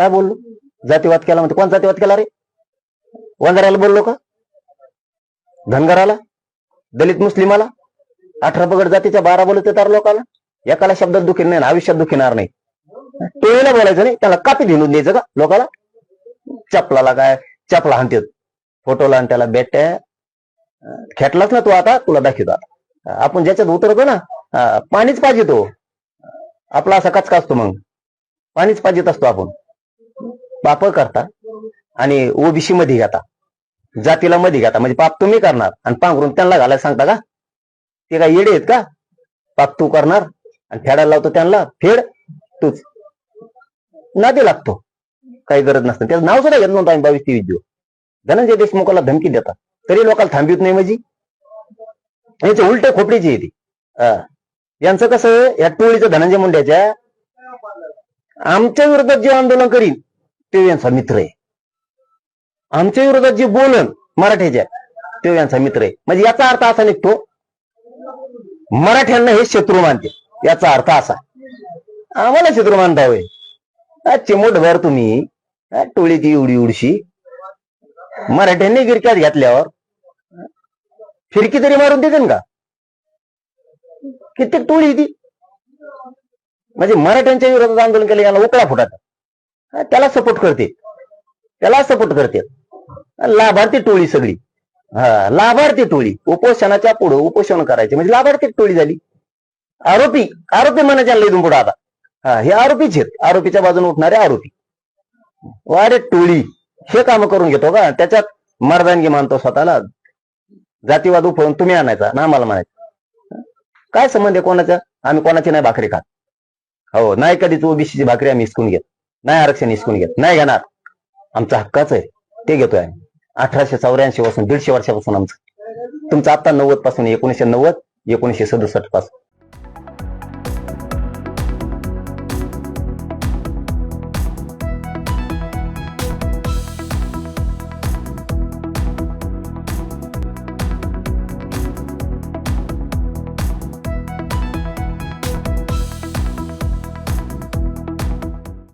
काय बोललो जातीवाद केला म्हणते. कोण जातीवाद केला रे? वंजाऱ्याला बोललो का? धनगराला? दलित मुस्लिमाला? अठरा पगड जातीच्या बारा बोलत तर लोकाला? एकाला शब्दात दुखी नाही आयुष्यात दुखीणार नाही. टोळीला बोलायचं नाही. त्याला कापी धिंडून द्यायचं का लोकाला? चपलाला काय? चपला हाणतात फोटोला आणि त्याला बेट्या. खेटलाच ना तू आता? तुला दाखवतो आता. आपण ज्याच्यात उतरतो ना पाणीच पाहिजे तो आपला असा कचका असतो मग. पाणीच पाहिजेत असतो आपण. पाप करता आणि ओबीसी मध्ये घेता. जातीला मध्ये घेता. म्हणजे पाप तुम्ही करणार आणि पांघरून त्यांना घालायला सांगता का? ते काय येडे आहेत का? पाप तू करणार आणि फेडायला लावतो त्यांना. फेड तूच. नादी लागतो. काही गरज नसतं. त्याचं नाव सुद्धा घेत नव्हतं आम्ही बावीस तेवीस दिवस. धनंजय देशमुखाला धमकी देतात. तरी लोकांना थांबित नाही म्हणजे. याचे उलट खोपडीची येते यांचं कसं या टोळीचं धनंजय मुंड्याच्या आमच्या विरोधात जे आंदोलन करीन तो यांचा मित्र आहे. आमच्या विरोधात जे बोलन मराठ्याच्या तो यांचा मित्र आहे. म्हणजे याचा अर्थ असा निघतो मराठ्यांना हे शत्रू मानते. याचा अर्थ असा आम्हाला शत्रू मानता होय. चिमोट भर तुम्ही टोळीची उडी उडशी मराठ्यांनी गिरक्यात घातल्यावर फिरकी तरी मारून देते का? कित्येक टोळी ती म्हणजे मराठ्यांच्या विरोधात आंदोलन केलं याला उकळा फुटात त्याला सपोर्ट करते. त्याला सपोर्ट करते. लाभार्थी टोळी सगळी. हा लाभार्थी टोळी. उपोषणाच्या पुढे उपोषण करायचे. म्हणजे लाभार्थी टोळी झाली. आरोपी आरोपी म्हणायच्या आले इथून पुढे आता. हा हे आरोपीच आहेत. आरोपीच्या बाजूने उठणारे आरोपी. वारे टोळी. हे काम करून घेतो का? त्याच्यात मर्दानगी मानतो स्वतःला. जातीवाद उफळून तुम्ही आणायचा ना आम्हाला म्हणायचं. काय संबंध आहे कोणाचा? आम्ही कोणाची नाही भाकरी खात. हो नाही कधीच ओबीसीची भाकरी आम्ही हिसकून घेत. नाही आरक्षण हिसकून घेत. नाही घेणार. आमचा हक्काच आहे. ते घेतोय आम्ही. अठराशे चौऱ्याऐंशी पासून दीडशे वर्षापासून आमचं. तुमचं आता नव्वदपासून एकोणीशे नव्वद एकोणीशे सदुसष्टपासून.